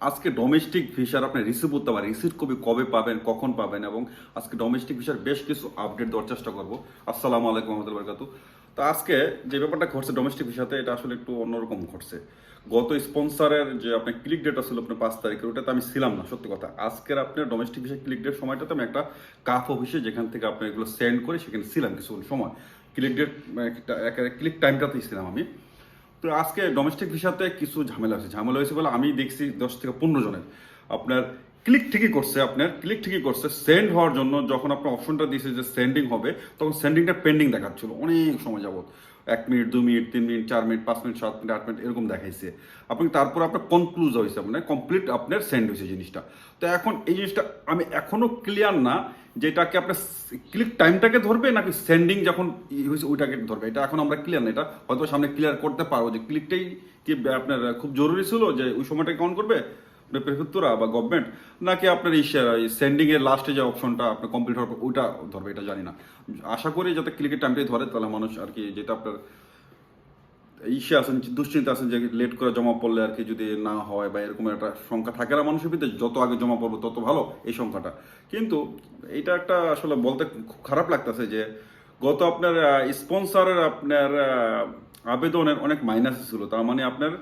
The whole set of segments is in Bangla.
আজকে ডোমেস্টিক ভিসার আপনি রিসিভ করতে পারেন। রিসিভ কবি কবে পাবেন, কখন পাবেন এবং আজকে ডোমেস্টিক ভিসার বেশ কিছু আপডেট দেওয়ার চেষ্টা করব। আসসালামু আলাইকুম রহমতুল্লাহ বরকাতু তো আজকে যে ব্যাপারটা ঘটছে ডোমেস্টিক ভিসাতে এটা আসলে একটু অন্যরকম ঘটছে। গত স্পন্সরের যে আপনার ক্লিক ডেট আসলে আপনার পাঁচ তারিখের, ওটাতে আমি ছিলাম না, সত্যি কথা। আজকের আপনার ডোমেস্টিক ভিসা ক্লিক ডেট সময়টাতে আমি একটা কাফ অফিসে যেখান থেকে আপনি এগুলো সেন্ড করে সেখানে ছিলাম কিছু সময়। ক্লিক ডেট ক্লিক টাইমটাতেই ছিলাম আমি। তো আজকে ডোমেস্টিক ভিসাতে কিছু ঝামেলা হয়েছে। ঝামেলা হয়েছে বলে আমি দেখছি দশ থেকে পনেরো জনের। আপনার ক্লিক ঠিকই করছে আপনার ক্লিক ঠিকই করছে। সেন্ড হওয়ার জন্য যখন আপনার অপশনটা দিয়েছে যে সেন্ডিং হবে, তখন সেন্ডিংটা পেন্ডিং দেখাচ্ছিল অনেক সময় যাবত এক মিনিট দু মিনিট, তিন মিনিট, চার মিনিট, পাঁচ মিনিট, সাত মিনিট, আট মিনিট এরকম দেখাইছে। আপনি তারপর আপনার কনক্লুজ হয়েছে মানে কমপ্লিট আপনার সেন্ড হয়েছে জিনিসটা। তো এখন এই জিনিসটা আমি এখনও ক্লিয়ার না যে এটাকে আপনার ক্লিক টাইমটাকে ধরবে নাকি সেন্ডিং যখন হয়েছে, ওইটাকে ধরবে? এটা এখন আমরা ক্লিয়ার না, এটা হয়তো সামনে ক্লিয়ার করতে পারব যে ক্লিকটাই কি আপনার খুব জরুরি ছিল যে ওই সময়টা কাউন্ট করবে? প্রেফেক্টুরা বা গভর্নমেন্ট নাকি আপনার এই সেন্ডিং এর লাস্টে যে অপশনটা আপনার কমপ্লিট হওয়ার পর ওইটা ধরবে, এটা জানি না। আশা করি যাতে ক্লিকের টাইমটাই ধরে, তাহলে মানুষ আর কি যেটা আপনার ইসে আছেন, দুশ্চিন্তা আছেন যে লেট করে জমা পড়লে আর কি যদি না হয় বা এরকম একটা সংখ্যা থাকে না মানুষের ভিতরে, যত আগে জমা পড়ব তত ভালো এই সংখ্যাটা। কিন্তু এটা একটা আসলে বলতে খুব খারাপ লাগতেছে যে গত আপনার স্পন্সরের আপনার আবেদনের অনেক মাইনাস ছিল, তার মানে আপনার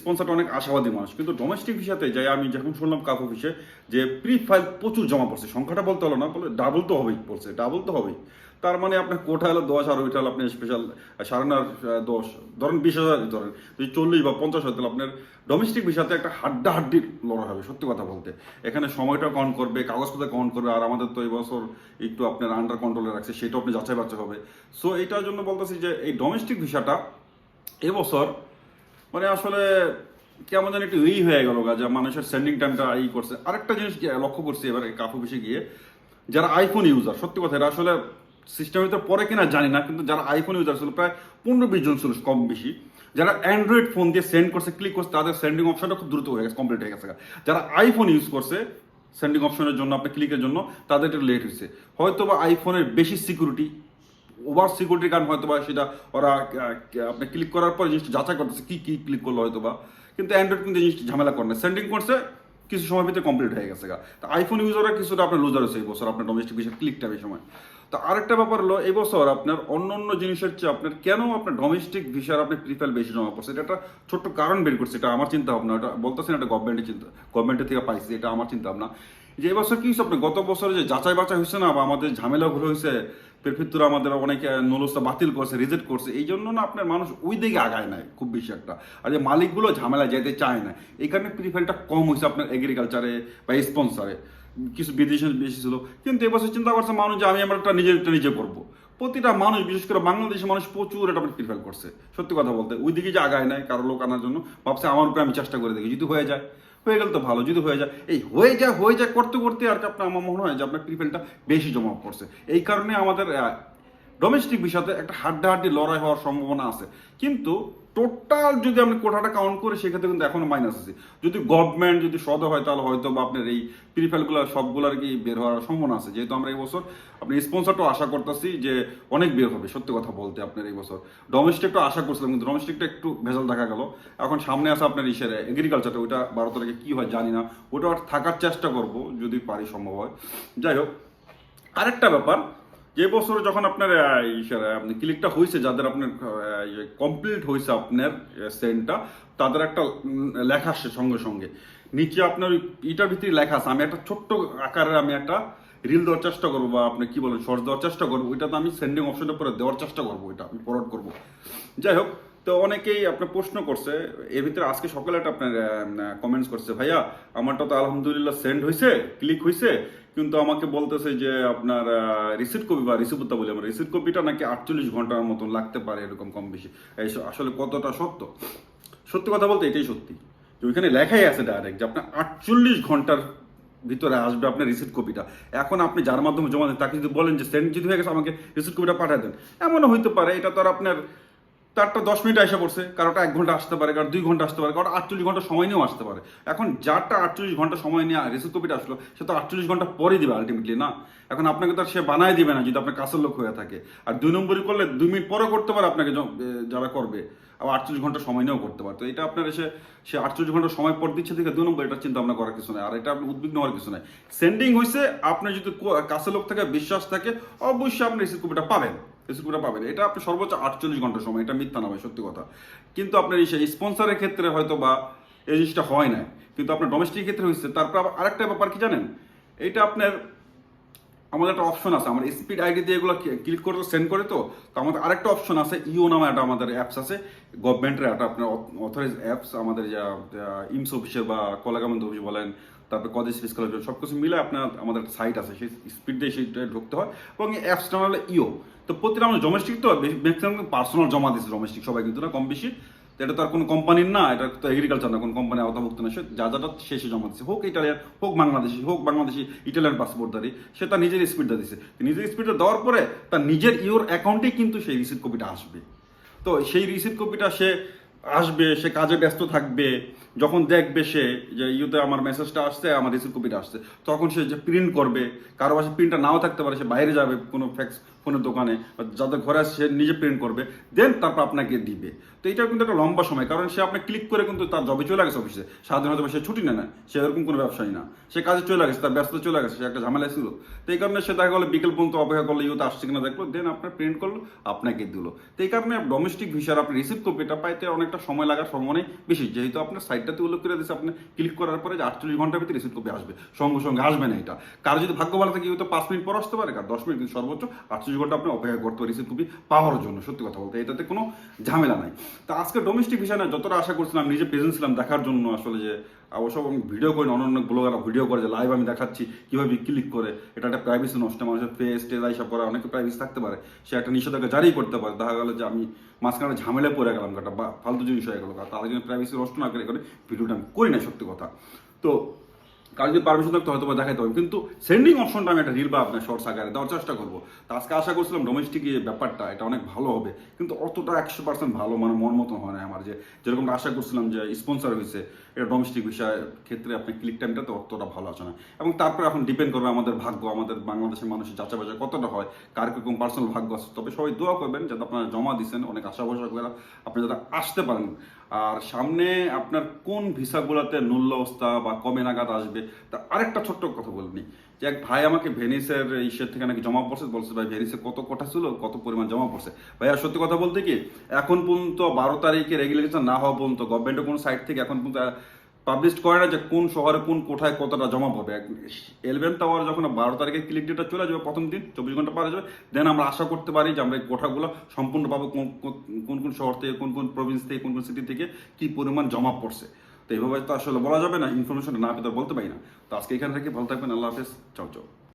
স্পন্সরটা অনেক আশাবাদী মানুষ। কিন্তু ডোমেস্টিক ভিসাতে যাই, আমি যখন শুনলাম কাপ অফিসে যে প্রি ফাইল প্রচুর জমা পড়ছে, সংখ্যাটা বলতে হলো না, বলে ডাবল তো হবেই পড়ছে ডাবল তো হবেই। তার মানে আপনার কোটা হলো দশ, আর ওইটা হলো আপনি স্পেশাল সারানার দশ, ধরেন বিশ হাজার ধরেন, যদি চল্লিশ বা পঞ্চাশ হয়, তাহলে আপনার ডোমেস্টিক ভিসাতে একটা হাড্ডা হাড্ডির লড়াই হবে, সত্যি কথা বলতে। এখানে সময়টা কাউন্ট করবে, কাগজপত্র কাউন্ট করবে, আর আমাদের তো এই বছর একটু আপনার আন্ডার কন্ট্রোলে রাখছে, সেটাও আপনি যাচাই বাচ্চা হবে। সো এইটার জন্য বলতেছি যে, এই ডোমেস্টিক ভিসাটা এবছর মানে আসলে কেমন যেন একটু ই হয়ে গেল যে মানুষের সেন্ডিং টাইমটা ই করছে। আরেকটা জিনিস লক্ষ্য করছি এবার কাপ অফিসে গিয়ে, যারা আইফোন ইউজার সত্যি কথা এটা আসলে সিস্টেমের তো পরে কিনা জানি না, কিন্তু যারা আইফোন ইউজার ছিল প্রায় পনেরো বিশ জন ছিল কম বেশি, যারা অ্যান্ড্রয়েড ফোন দিয়ে সেন্ড করছে ক্লিক করছে, তাদের সেন্ডিং অপশনটা খুব দ্রুত হয়ে গেছে কমপ্লিট হয়ে গেছে যারা আইফোন ইউজ করছে সেন্ডিং অপশনের জন্য আপনার ক্লিকের জন্য, তাদের একটু লেট হয়েছে। হয়তো বা আইফোনের বেশি সিকিউরিটি ওভার সিকিউরিটির কারণ হয়তো বা সেটা ওরা আপনি ক্লিক করার পর জিনিসটা যাচাই করতেছে, কি কি ক্লিক করল হয়তো বা কিন্তু অ্যান্ড্রয়েড কিন্তু জিনিসটা ঝামেলা করে না। সেন্ডিং করছে, কিছু সময় ভিতরে কমপ্লিট হয়ে গেছে গা। তো আইফোন ইউজাররা কিছুটা আপনার লুজার হয়েছে এই বছর, আপনার ডোমেস্টিক বিষয় ক্লিকটা এই সময়। তো আরেকটা ব্যাপার হলো, এই বছর আপনার অন্য অন্য জিনিসের চেয়ে আপনার কেন আপনার ডোমেস্টিক ভিসার আপনি প্রিফাইল বেশি জমা পড়ছে? এটা একটা ছোট্ট কারণ বের করছে, এটা আমার চিন্তা ভাবনা, এটা বলতেছেন এটা গভর্নমেন্টের চিন্তা গভর্নমেন্টের থেকে পাইছি, এটা আমার চিন্তা ভাবনা। যে এবছর কি হয়েছে আপনার গত বছরে যে যাচাই বাছাই হয়েছে না, বা আমাদের ঝামেলাগুলো হয়েছে প্রেফিত্তুরা আমাদের অনেকে নলসটা বাতিল করছে রিজেক্ট করছে, এই জন্য না আপনার মানুষ ওই দিকে আগায় নাই, খুব বেশি একটা। আর যে মালিকগুলো ঝামেলা যেতে চায় না এই কারণে প্রিফাইলটা কম হয়েছে আপনার এগ্রিকালচারে বা স্পন্সারে কিছু বিদেশি বেশি ছিল, কিন্তু এবছর চিন্তা করছে মানুষ যে আমি আমার একটা নিজের, একটা নিজে করব। প্রতিটা মানুষ, বিশেষ করে বাংলাদেশের মানুষ প্রচুর এটা প্রিফার করছে, সত্যি কথা বলতে। ওই দিকে যে আগায় নাই, কারও লোক আনার জন্য, ভাবছে আমার উপরে আমি চেষ্টা করে দেখি, যদি হয়ে যায়। হয়ে গেল তো ভালো, যদি হয়ে যায়। এই হয়ে যায় হয়ে যায় করতে করতে আর কি আপনার আমার মনে হয় যে আপনার প্রিফেলটা বেশি জমা পড়ছে। এই কারণে আমাদের ডোমেস্টিক বিষয়তে একটা হাড্ডাহাড্ডি লড়াই হওয়ার সম্ভাবনা আছে। কিন্তু টোটাল যদি আপনি কোটাটা কাউন্ট করে, সেক্ষেত্রে কিন্তু এখনও মাইনাস আছে। যদি গভর্নমেন্ট যদি সদ হয়, তাহলে হয়তো বা আপনার এই প্রিফেলগুলো সবগুলো আর কি বের হওয়ার সম্ভাবনা আছে। যেহেতু আমরা এই বছর, আপনি স্পন্সরটাও আশা করতেছি যে অনেক বের হবে, সত্যি কথা বলতে আপনার এই বছর। ডোমেস্টিকটা আশা করছিলাম, কিন্তু ডোমেস্টিকটা একটু ভেজাল দেখা গেল। এখন সামনে আছে আপনার ইসের এগ্রিকালচারটা ওইটা বারো তারিখে কী হয় জানি না। ওটা থাকার চেষ্টা করব, যদি পারি সম্ভব হয়। যাই হোক, আরেকটা ব্যাপার যে বছরে যখন আপনার আপনি ক্লিকটা হয়েছে যাদের আপনার কমপ্লিট হয়েছে আপনার সেন্টটা তাদের একটা লেখা আসছে সঙ্গে সঙ্গে। নিচে আপনার ইটার ভিতরে লেখা আছে। আমি একটা ছোট্ট আকারে আমি একটা রিল দেওয়ার চেষ্টা করব বা আপনি কি বলেন শর্টস দেওয়ার চেষ্টা করব। ওইটাতে আমি সেন্ডিং অপশনটা পরে দেওয়ার চেষ্টা করব, ওইটা আমি ফরওয়ার্ড করব। যাই হোক তো অনেকেই আপনার প্রশ্ন করছে, এর ভিতরে আজকে সকালে একটা আপনার কমেন্টস করছে, ভাইয়া, আমারটা তো আলহামদুলিল্লাহ সেন্ড হয়েছে ক্লিক হয়েছে কিন্তু আমাকে বলতেছে যে আপনার রিসিপ্ট কপি বা রিসিপ্টটা বলি আমরা রিসিপ্ট কপিটা নাকি আটচল্লিশ ঘণ্টার মতন লাগতে পারে এরকম কম বেশি। আসলে কতটা সত্য? সত্যি কথা বলতে এটাই সত্যি। যে ওইখানে লেখাই আছে ডাইরেক্ট যে আপনার আটচল্লিশ ঘণ্টার ভিতরে আসবে আপনার রিসিপ্ট কপিটা এখন আপনি যার মাধ্যমে জমা দেন, তাকে যদি বলেন যে সেন্ড যদি হয়ে গেছে, আমাকে রিসিপ্ট কপিটা পাঠিয়ে দেন, এমনও হইতে পারে, এটা তো আর আপনার তারটা দশ মিনিট এসে পড়ছে কারোটা এক ঘণ্টা আসতে পারে কারও দুই ঘণ্টা আসতে পারে কারোটা আটচল্লিশ ঘণ্টা সময় নিয়েও আসতে পারে। এখন যারটা আটচল্লিশ ঘণ্টা সময় নিয়ে রিসিভ কপিটা আসলো, সে তো আটচল্লিশ ঘণ্টা পরে দিবে আলটিমেটলি না? এখন আপনাকে তো সে বানায় দিবে না, যদি আপনার কাছের লোক হয়ে থাকে। আর দুই নম্বরই করলে দুই মিনিট পরে করতে পারে আপনাকে যারা করবে, আবার আটচল্লিশ ঘণ্টা সময় নিয়েও করতে পারে। তো এটা আপনার এসে, সে আটচল্লিশ ঘণ্টা সময় পর দিচ্ছে থেকে দুই নম্বর এটা চিন্তা ভাবনা করার কিছু নাই। আর এটা আপনি উদ্বিগ্ন হওয়ার কিছু নাই। সেন্ডিং হয়েছে আপনার যদি কাছের লোক থেকে বিশ্বাস থাকে, অবশ্যই আপনি রিসিভ কপিটা পাবেন। রিসিভ পাবেন। এটা আপনি সর্বোচ্চ আটচল্লিশ ঘণ্টা সময়, এটা মিথ্যা না ভাই, সত্যি কথা। কিন্তু আপনার সেই স্পন্সরের ক্ষেত্রে হয়তো বা এই জিনিসটা হয় না কিন্তু আপনার ডোমেস্টিক ক্ষেত্রে হয়েছে। তারপর আরেকটা ব্যাপার কি জানেন? এটা আপনার, আমাদের একটা অপশন আছে। আমার স্পিড আইডি দিয়ে এগুলো ক্লিক করে তো সেন্ড করে তো তো আমাদের আরেকটা অপশন আছে ইও নামে একটা আমাদের অ্যাপস আছে। গভর্নমেন্টের একটা আপনার অথরাইজ অ্যাপস আমাদের যা ইমস অফিসে বা কলাগামন্ত অফিস বলেন তারপরে কলেজ ফিস কলেজ সব কিছু মিলে আপনার আমাদের একটা সাইট আছে, সেই স্পিড দিয়ে সেইটা ঢুকতে হয়। এবং হলো ইও তো প্রতিটা আমাদের ডোমেস্টিক তো ম্যাক্সিমাম পার্সোনাল জমা দিচ্ছে ডোমেস্টিক সবাই কিন্তু না কম বেশি তো এটা তো আর কোনো কোম্পানির না, এটা তো এগ্রিকালচার না, কোনো কোম্পানি আওতাভুক্ত না। সে যা যাটা শেষে জমা দিচ্ছে হোক ইটালিয়ান হোক বাংলাদেশি হোক বাংলাদেশি ইটালিয়ান পাসপোর্টধারী সে তার নিজের স্পিডটা দিচ্ছে নিজের স্পিডটা দেওয়ার পরে তার নিজের ইওর অ্যাকাউন্টেই কিন্তু সেই রিসিপ্ট কপিটা আসবে। তো সেই রিসিপ্ট কপিটা সে আসবে, সে কাজে ব্যস্ত থাকবে। যখন দেখবে সে যে ইউতে আমার মেসেজটা আসছে, আমার রিসিভ কপিটা আসছে, তখন সে যে প্রিন্ট করবে, কারও বাসে প্রিন্টটা নাও থাকতে পারে, সে বাইরে যাবে কোনো ফ্যাক্স ফোনের দোকানে যাদের ঘরে সে নিজে প্রিন্ট করবে দেন তারপর আপনাকে দিবে। তো এটা কিন্তু একটা লম্বা সময়, কারণ সে আপনি ক্লিক করে কিন্তু তার জবে চলে গেছে অফিসে হয়তো সে ছুটি নেয় না, সে এরকম কোনো ব্যবসায়ী না। সে কাজে চলে গেছে, তার ব্যস্ত চলে গেছে, সে একটা ঝামেলা ছিল। তো এই কারণে সে দেখা গেলো বিকেল পর্যন্ত অপেক্ষা করল, ইউতে আসছে কিনা দেখল দেন আপনার প্রিন্ট করল, আপনাকে দিল। তো এই কারণে ডোমেস্টিক ভিসার আপনি রিসিভ কপিটা পাইতে অনেকটা সময় লাগার সম্ভাবনাই বেশি, যেহেতু আপনার সাইটটাতে উল্লেখ করে দিয়েছে আপনি ক্লিক করার পরে যে আটচল্লিশ ঘণ্টার ভিতরে রিসিভ কপি আসবে। সঙ্গে সঙ্গে আসবে না এটা। কার যদি ভাগ্য ভালো থাকে, হয়তো পাঁচ মিনিট পর আসতে পারে কার দশ মিনিট কিন্তু সর্বোচ্চ, আটচল্লিশ ঘণ্টা আপনি অপেক্ষা করতে পারে রিসিভ কপি পাওয়ার জন্য। সত্যি কথা বলতে, এটাতে কোনো ঝামেলা নাই। তা আজকে ডোমেস্টিক ভিসা না, যতটা আশা করছিলাম, নিজে প্রেজেন্ট ছিলাম দেখার জন্য আসলে যে অবশ্য আমি ভিডিও করি অন্য অনেক ব্লগাররা ভিডিও করে যে লাইভ আমি দেখাচ্ছি, কীভাবে ক্লিক করে, এটা একটা প্রাইভেসি নষ্ট, মানুষের ফেস টেজ এইসব করা অনেকে প্রাইভেসি থাকতে পারে। সে একটা নিষেধাজ্ঞা জারি করতে পারে। দেখা গেলো যে আমি মাঝখানে ঝামেলা পড়ে গেলাম, একটা ফালতু জিনিস হয়ে গেলো। তার জন্য প্রাইভেসি নষ্ট না করে ভিডিওটা আমি করি না, সত্যি কথা। তো কাজ যদি পারমিশন থাকতো হয়তো বা দেখাইতে হবে কিন্তু সেন্ডিং অপশনটা আমি একটা রিল বা আপনার শর্টস আকারে দেওয়ার চেষ্টা করব। তো আজকে আশা করছিলাম ডোমেস্টিক ব্যাপারটা, এটা অনেক ভালো হবে। কিন্তু অতটা একশো পার্সেন্ট ভালো মানে মন মতো হয় না আমার যে, যেরকমটা আশা করছিলাম যে স্পন্সর হয়েছে, এটা ডোমেস্টিক বিষয়ের ক্ষেত্রে আপনি ক্লিক টাইমটা তো অতটা ভালো আছে না। এবং তারপরে এখন ডিপেন্ড করবে আমাদের ভাগ্য, আমাদের বাংলাদেশের মানুষের যাচাই বাছাই কতটা হয়, কার কীরকম পার্সোনাল ভাগ্য আছে। তবে সবাই দোয়া করবেন যাতে আপনারা জমা দিচ্ছেন অনেক আশা ভরসা করে আপনি যাতে আসতে পারেন। আর সামনে আপনার কোন ভিসাগুলোতে নূল্য অবস্থা বা কমে নাগাদ আসবে, তা আরেকটা ছোট্ট কথা বলিনি যে এক ভাই আমাকে ভেনিসের ইসের থেকে নাকি জমা পড়ছে, বলছে, ভাই, ভেনিসে কত কোটা ছিল, কত পরিমাণ জমা পড়ছে? ভাই আর সত্যি কথা বলতে কি, এখন পর্যন্ত বারো তারিখে রেগুলেশন না হওয়া পর্যন্ত গভর্নমেন্টের কোনো সাইট থেকে এখন পর্যন্ত পাবলিশ করে না যে কোন শহরে কোন কোঠায় কতটা জমা হবে। এলেভেন টাওয়ার যখন বারো তারিখে ক্লিক ডেটটা চলে যাবে প্রথম দিন, চব্বিশ ঘণ্টা পার যাবে দেন আমরা আশা করতে পারি যে আমরা এই কোঠাগুলো সম্পূর্ণভাবে কোন, কোন- কোন কোন শহর থেকে, কোন কোন প্রভিন্স থেকে, কোন কোন সিটি থেকে কি পরিমাণ জমা পড়ছে। তো এইভাবে তো আসলে বলা যাবে না ইনফরমেশনটা না পেতে বলতে পারি না। তো আজকে এখানে থেকে, ভালো থাকবেন, আল্লাহ হাফেজ, চাও চাও।